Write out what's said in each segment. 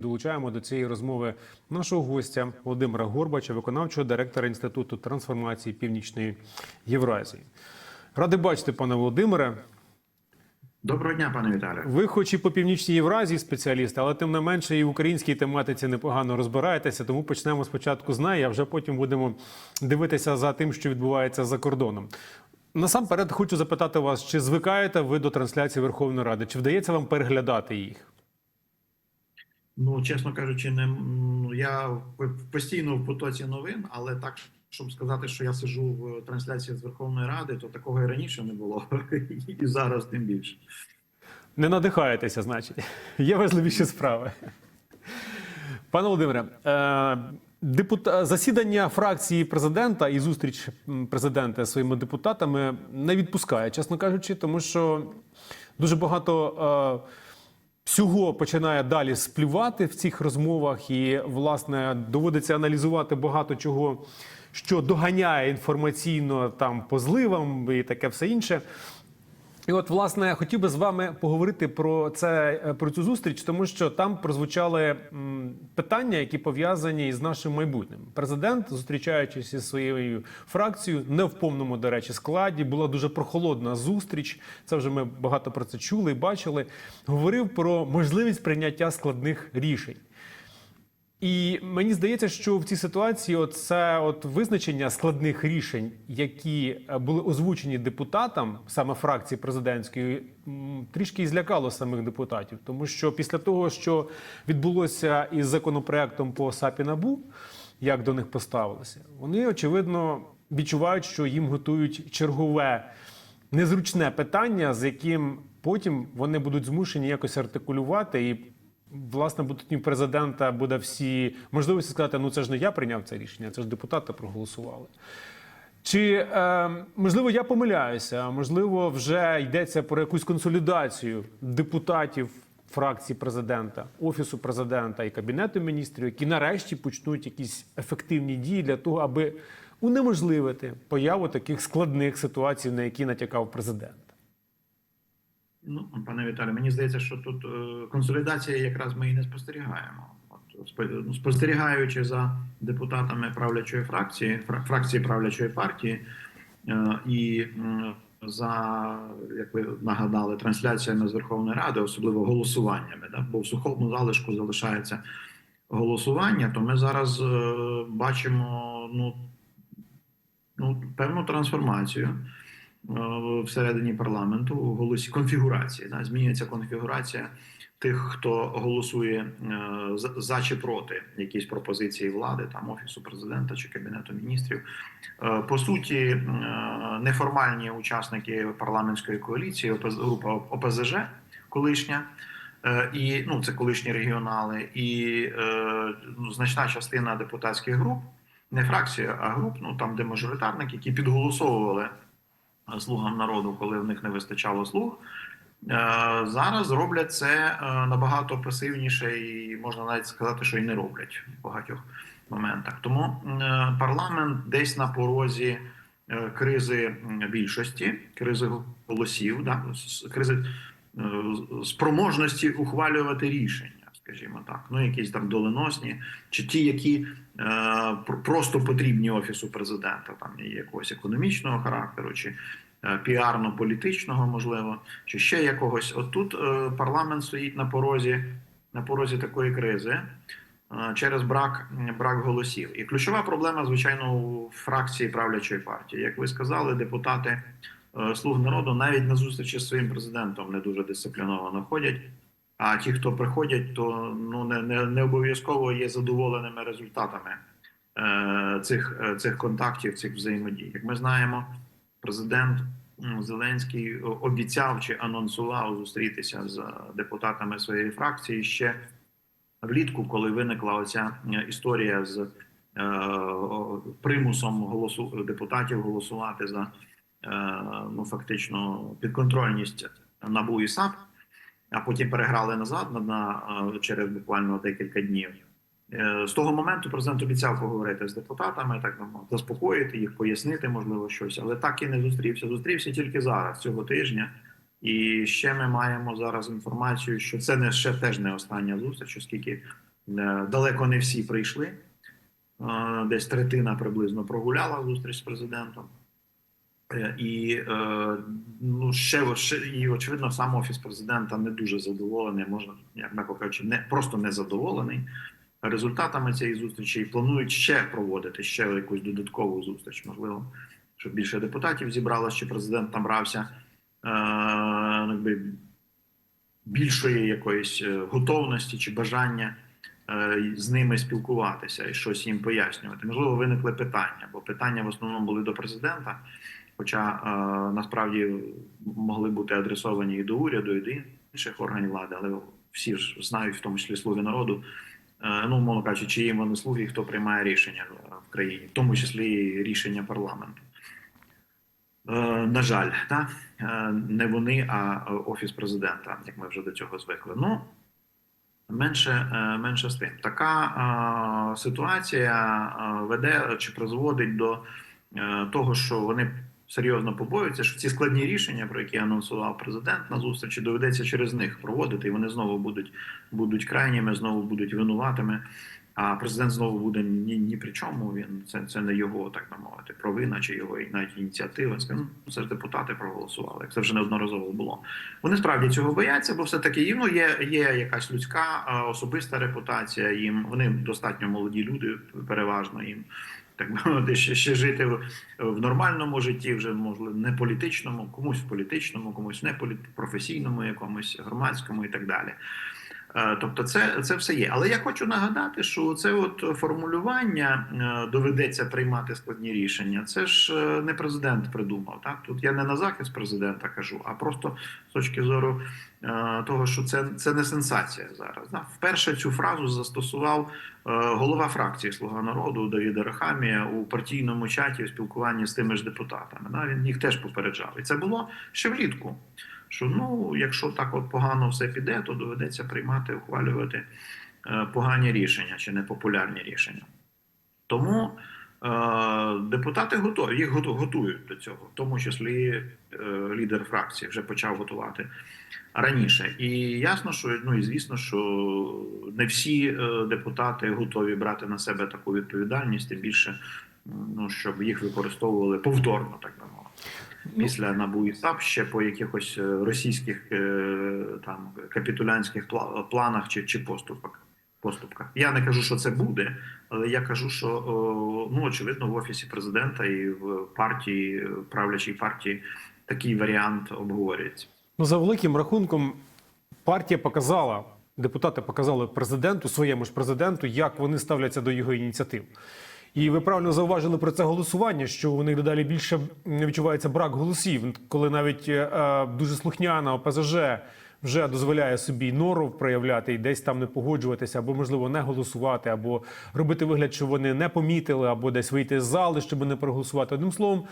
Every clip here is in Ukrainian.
Долучаємо до цієї розмови нашого гостя Володимира Горбача, виконавчого директора Інституту трансформації Північної Євразії. Радий бачити, пане Володимире. Доброго дня, пане Віталію. Ви, хоч і по північній Євразії спеціаліст, але тим не менше і в українській тематиці непогано розбираєтеся. Тому почнемо спочатку з неї, а вже потім будемо дивитися за тим, що відбувається за кордоном. Насамперед хочу запитати вас, чи звикаєте ви до трансляції Верховної Ради? Чи вдається вам переглядати їх? Ну, чесно кажучи, не я постійно в потоці новин, але так, щоб сказати, що я сиджу в трансляції з Верховної Ради, то такого і раніше не було, і зараз тим більше. Не надихаєтеся, значить. Є важливіші справи. Пане Володимире, е, засідання фракції президента і зустріч президента зі своїми депутатами не відпускає, чесно кажучи, тому що дуже багато. Всього починає далі сплювати в цих розмовах, і власне доводиться аналізувати багато чого, що доганяє інформаційно там по зливам і таке все інше. І от, власне, хотів би з вами поговорити про це е, про цю зустріч, тому що там прозвучали питання, які пов'язані із нашим майбутнім. Президент, зустрічаючись із своєю фракцією, не в повному, до речі, складі, була дуже прохолодна зустріч. Це вже ми багато про це чули і бачили. Говорив про можливість прийняття складних рішень. І мені здається, що в цій ситуації от це от визначення складних рішень, які е, були озвучені депутатам, саме фракції президентської, трішки і злякало самих депутатів, тому що після того, що відбулося із законопроектом по САПі НАБУ, як до них поставилися, вони очевидно відчувають, що їм готують чергове незручне питання, з яким потім вони будуть змушені якось артикулювати і. Власне, будуть у президента буде всі можливості сказати: ну це ж не я прийняв це рішення, це ж депутати проголосували. Чи е, можливо я помиляюся? Можливо, вже йдеться про якусь консолідацію депутатів фракції президента, офісу президента і кабінету міністрів, які нарешті почнуть якісь ефективні дії для того, аби унеможливити появу таких складних ситуацій, на які натякав президент. Ну, пане Віталію, мені здається, що тут е, консолідація якраз ми і не спостерігаємо. От, ну, спостерігаючи за депутатами правлячої фракції, фра- фракції правлячої партії, е, і за як ви нагадали, трансляціями з Верховної Ради, особливо голосуваннями, да? бо в сухому залишку залишається голосування, то ми зараз е, бачимо ну, ну, певну трансформацію всередині парламенту голосі конфігурації. Да? Змінюється конфігурація тих, хто голосує е, за- чи проти якісь пропозиції влади, там офісу президента чи кабінету міністрів. Е, По суті, е, неформальні учасники парламентської коаліції, група ОПЗЖ, колишня. е, І ну це колишні регіонали, і е, ну, значна частина депутатських груп, не фракція, а груп, ну там, де мажоритарники, які підголосовували е, слугам народу, коли в них не вистачало слуг. Е, Зараз роблять це е, набагато пасивніше, і можна навіть сказати, що і не роблять в багатьох моментах. Тому е, парламент десь на порозі е, кризи більшості, кризи голосів, да, кризи е, спроможності ухвалювати рішення, скажімо так, ну якісь там доленосні, чи ті, які е, просто потрібні офісу президента, там якогось економічного характеру, чи е, піарно-політичного, можливо, чи ще якогось. От тут е, парламент стоїть на порозі, на порозі такої кризи. е, Через брак брак голосів, і ключова проблема, звичайно, у фракції правлячої партії. Як ви сказали, депутати е, слуг народу навіть на зустрічі з своїм президентом не дуже дисципліновано ходять. А ті, хто приходять, то ну не, не, не обов'язково є задоволеними результатами е, цих, е, цих контактів, цих взаємодій. Як ми знаємо, президент Зеленський обіцяв чи анонсував зустрітися з депутатами своєї фракції ще влітку, коли виникла оця е, історія з е, примусом голосу депутатів голосувати за е, ну фактично підконтрольність НАБУ і САП, а потім переграли назад на, на через буквально декілька днів. Е, З того моменту президент обіцяв поговорити з депутатами, так заспокоїти їх, пояснити, можливо, щось, але так і не зустрівся. Зустрівся тільки зараз, цього тижня. І ще ми маємо зараз інформацію, що це не ще теж не остання зустріч, оскільки Е, Далеко не всі прийшли. Е, Десь третина приблизно прогуляла зустріч з президентом. Е, І, е, ну, ще, і очевидно, сам офіс президента не дуже задоволений, можна, як м'яко кажучи, не просто не задоволений результатами цієї зустрічі і планують ще проводити ще якусь додаткову зустріч, можливо, щоб більше депутатів зібралося, чи президент набрався е, ну, якби, більшої якоїсь готовності чи бажання з ними спілкуватися і щось їм пояснювати. Можливо, виникли питання, бо питання в основному були до президента. Хоча е, насправді могли бути адресовані і до уряду, і до інших органів влади, але всі ж знають, в тому числі слуги народу, е, ну мовно кажучи, чиї вони слуги, хто приймає рішення в країні, в тому числі рішення парламенту. Е, на жаль, та е, не вони, а офіс президента, як ми вже до цього звикли. Ну менше, е, менше з тим. Така е, ситуація е, веде чи призводить до е, того, що вони серйозно побоюються, що ці складні рішення, про які анонсував президент на зустрічі, доведеться через них проводити, і вони знову будуть, будуть крайніми, знову будуть винуватими. А президент знову буде ні, ні при чому. Він це, це не його, так би мовити, провина чи його навіть ініціатива. Скаже, ну це ж депутати проголосували. Як це вже неодноразово було. Вони справді цього бояться, бо все таки їм ну, є, є якась людська особиста репутація. Їм вони достатньо молоді люди, переважно їм. Так мовити, ще, ще жити в, в нормальному житті, вже можливо не політичному, комусь в політичному, комусь не політ... професійному, якомусь громадському і так далі. Е, Тобто, це, це все є. Але я хочу нагадати, що це от формулювання е, доведеться приймати складні рішення. Це ж е, не президент придумав. Так тут я не на захист президента кажу, а просто з точки зору того, що це, це не сенсація зараз. Да? Вперше цю фразу застосував голова фракції Слуга народу Давід Арахамія у партійному чаті в спілкуванні з тими ж депутатами. Да? Він їх теж попереджав. І це було ще влітку що ну, якщо так от погано все піде, то доведеться приймати, ухвалювати е, погані рішення чи непопулярні рішення. Тому е, депутати готові, їх готують до цього, в тому числі е, лідер фракції вже почав готувати раніше. І ясно, що ну і звісно, що не всі е, депутати готові брати на себе таку відповідальність, тим більше, ну, щоб їх використовували повторно, так би мовити після НАБУ і САП ще по якихось е, російських е, там капітулянських пла- планах чи, чи поступках. Поступках. Я не кажу, що це буде, але я кажу, що ну очевидно в офісі президента і в партії, правлячій партії такий варіант обговорюється. Ну, за великим рахунком, партія показала, депутати показали президенту, своєму ж президенту, як вони ставляться до його ініціатив. І ви правильно зауважили про це голосування, що у них дедалі більше відчувається брак голосів, коли навіть е, е, дуже слухняна ОПЗЖ вже дозволяє собі норов проявляти і десь там не погоджуватися, або можливо не голосувати, або робити вигляд, що вони не помітили, або десь вийти з зали, щоб не проголосувати. Одним словом.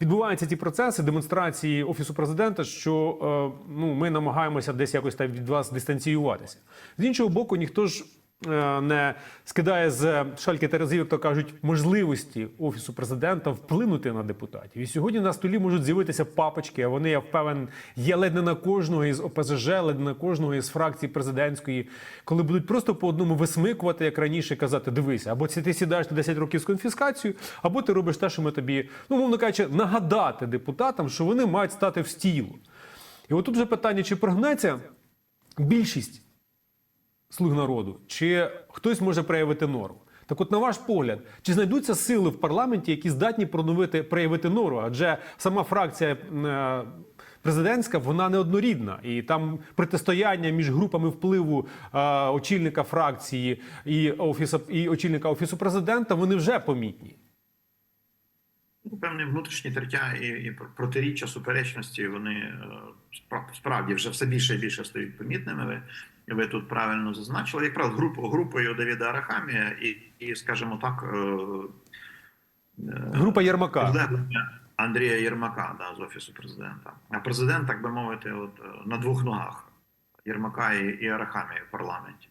Відбуваються ті процеси демонстрації офісу президента, що е, ну ми намагаємося десь якось там від вас дистанціюватися. З іншого боку, ніхто ж не скидає з шальки терезів, як то кажуть, можливості офісу президента вплинути на депутатів. І сьогодні на столі можуть з'явитися папочки. А вони я впевнен, є ледь не на кожного із ОПЗЖ, ледь не на кожного із фракцій президентської, коли будуть просто по одному висмикувати, як раніше, казати: дивися, або ти сідаєш на 10 років з конфіскацією, або ти робиш те, що ми тобі, ну мовно кажучи, нагадати депутатам, що вони мають стати в стілу. І отут вже питання: чи прогнеться більшість слуг народу, чи хтось може проявити нору? Так, от, на ваш погляд, чи знайдуться сили в парламенті, які здатні проновити проявити нору? Адже сама фракція е, президентська вона неоднорідна, і там протистояння між групами впливу е, очільника фракції і офісу і очільника офісу президента вони вже помітні. Ну, певні внутрішні тертя і, і протиріччя суперечності вони е, справді вже все більше і більше стають помітними. Ви, тут правильно зазначили. Якраз групу, групою Давіда Арахамія і, і скажімо так, е, е, Група Єрмака. Андрія Єрмака да, з офісу президента. А президент, так би мовити, от е, на двох ногах Єрмака і, і Арахамія в парламенті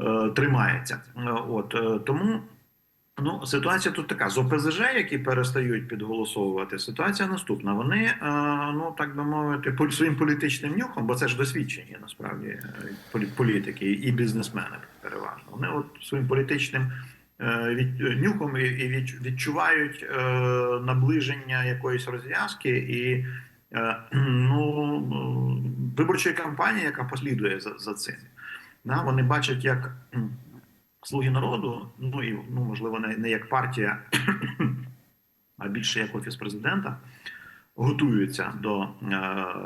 е, тримається. От тому Ну, ситуація тут така: з ОПЗЖ, які перестають підголосовувати, ситуація наступна. Вони, е, ну так би мовити, своїм політичним нюхом, бо це ж досвідчені насправді е, політики і бізнесмени переважно. Вони от своїм політичним е, нюхом і, відчувають наближення якоїсь розв'язки і ну, виборчої кампанії, яка послідує за, за цим. Вони бачать, як слуги народу, ну і ну можливо не, не як партія, а більше як офіс президента, готуються до е,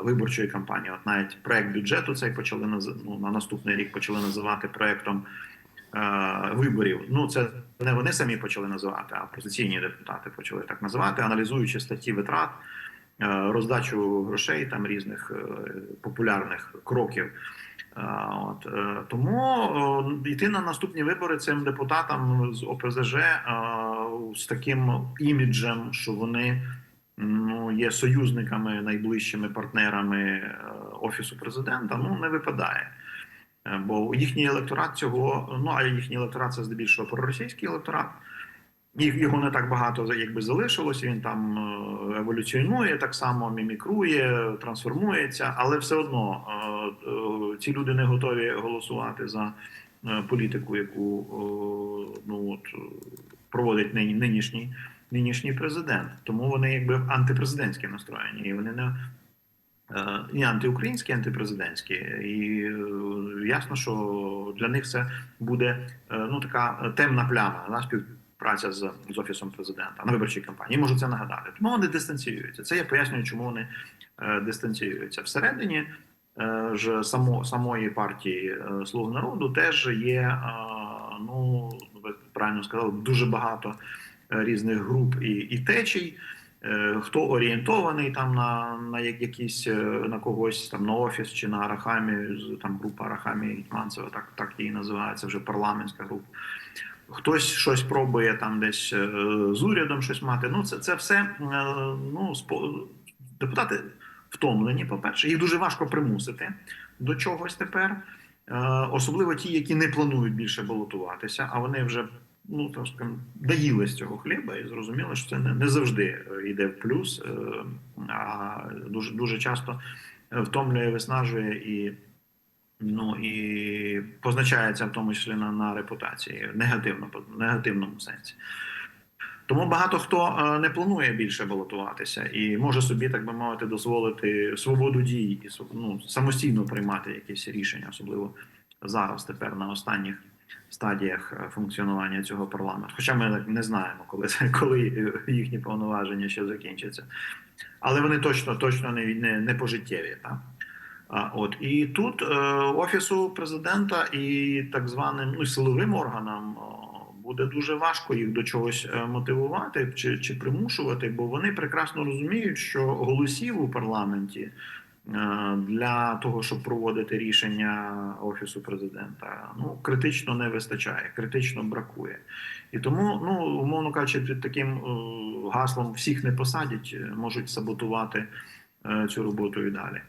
виборчої кампанії. От навіть проект бюджету цей почали наз... ну, на наступний рік почали називати проектом е, виборів. Ну це не вони самі почали називати, а опозиційні депутати почали так називати, аналізуючи статті витрат. е, Роздачу грошей там різних е, популярних кроків От е, тому е, йти на наступні вибори цим депутатам з ОПЗЖ е, з таким іміджем, що вони ну є союзниками, найближчими партнерами офісу президента, ну не випадає. Бо їхній електорат цього, ну а їхній електорат це здебільшого проросійський електорат. Його не так багато якби залишилось. Він там е, еволюціонує, так само мімікрує, трансформується, але все одно е, е, ці люди не готові голосувати за політику, яку ну от проводить нині- нинішній нинішній президент. Тому вони якби антипрезидентські настроєні. І вони не і антиукраїнські, і антипрезидентські. І ясно, що для них це буде ну така темна пляма на співпраця з, з офісом президента на виборчій кампанії. Можу це нагадати. Тому вони дистанціюються. Це я пояснюю, чому вони е, дистанціюються всередині. е, Ж само самої партії е, Слуг народу теж є е, ну ви правильно сказали, дуже багато е, різних груп і, і течій. Хто орієнтований там на, на якісь на когось там на офіс чи на Арахамі, там група Арахамі Гетьманцева, так, так її називається вже парламентська група. Хтось щось пробує там десь е, з урядом щось мати. Ну, це, це все е, ну, депутати втомлені, по-перше, їх дуже важко примусити до чогось тепер. Е, Особливо ті, які не планують більше балотуватися, а вони вже ну так скажемо, доїли з цього хліба і зрозуміли, що це не, не завжди йде в плюс, а дуже дуже часто втомлює, виснажує і. Ну і позначається в тому числі на, на репутації негативно, в негативному сенсі. Тому багато хто е, не планує більше балотуватися і може собі, так би мовити, дозволити свободу дій і ну, самостійно приймати якісь рішення, особливо зараз, тепер на останніх стадіях е, функціонування цього парламенту. Хоча ми не знаємо, коли це коли їхні повноваження ще закінчаться. Але вони точно точно не, не, не пожиттєві. Так? А, от і тут е, офісу президента і так званим ну, силовим органам о, буде дуже важко їх до чогось е, мотивувати чи, чи примушувати, бо вони прекрасно розуміють, що голосів у парламенті е, для того, щоб проводити рішення офісу президента, ну критично не вистачає, критично бракує. І тому, ну умовно кажучи, під таким е, гаслом всіх не посадять, е, можуть саботувати е, цю роботу і далі.